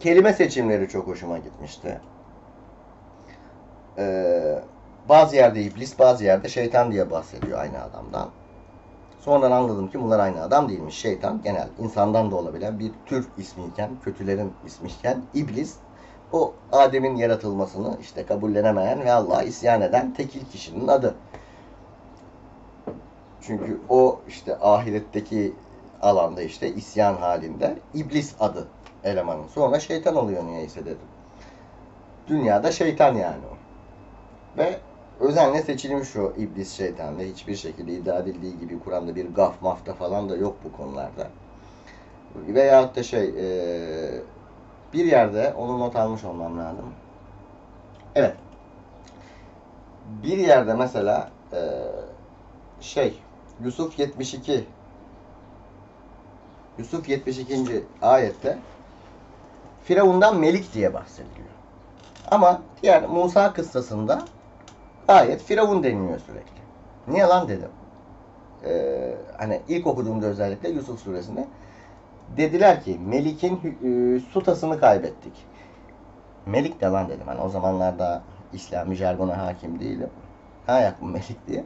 kelime seçimleri çok hoşuma gitmişti. Ee, bazı yerde iblis, bazı yerde şeytan diye bahsediyor aynı adamdan. Sonradan anladım ki bunlar aynı adam değilmiş. Şeytan genel insandan da olabilen bir tür ismiyken, kötülerin ismiyken iblis o Adem'in yaratılmasını işte kabullenemeyen ve Allah'a isyan eden tekil kişinin adı. Çünkü o işte ahiretteki alanda işte isyan halinde iblis adı elemanın. Sonra şeytan oluyor niyeyse dedim. Dünyada şeytan yani o. Ve özenle seçilmiş o iblis şeytan ve hiçbir şekilde iddia edildiği gibi Kur'an'da bir gaf mafta falan da yok bu konularda. Veyahut da şey bir yerde onu not almış olmam lazım. Evet. Bir yerde mesela şey Yusuf 72 Yusuf 72. ayette Firavundan Melik diye bahsediliyor. Ama diğer Musa kıssasında ayet Firavun deniliyor sürekli. Niye lan dedim. Ee, hani ilk okuduğumda özellikle Yusuf suresinde dediler ki Melik'in e, sutasını kaybettik. Melik de lan dedim. Hani o zamanlarda İslami jargona hakim değilim. Ayak mı Melik diye.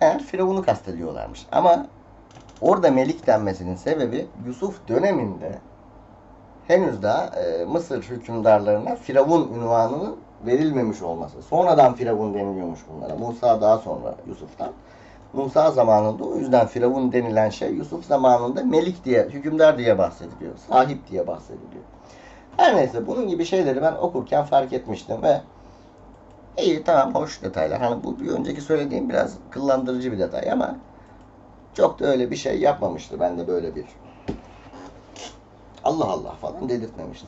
Eğer Firavun'u kastediyorlarmış. Ama orada Melik denmesinin sebebi Yusuf döneminde henüz daha e, Mısır hükümdarlarına Firavun ünvanının verilmemiş olması. Sonradan Firavun deniliyormuş bunlara. Musa daha sonra Yusuf'tan. Musa zamanında o yüzden Firavun denilen şey Yusuf zamanında Melik diye, hükümdar diye bahsediliyor. Sahip diye bahsediliyor. Her neyse bunun gibi şeyleri ben okurken fark etmiştim ve iyi tamam hoş detaylar. Hani bu bir önceki söylediğim biraz kıllandırıcı bir detay ama çok da öyle bir şey yapmamıştı bende böyle bir Allah Allah falan dedirtmemişti.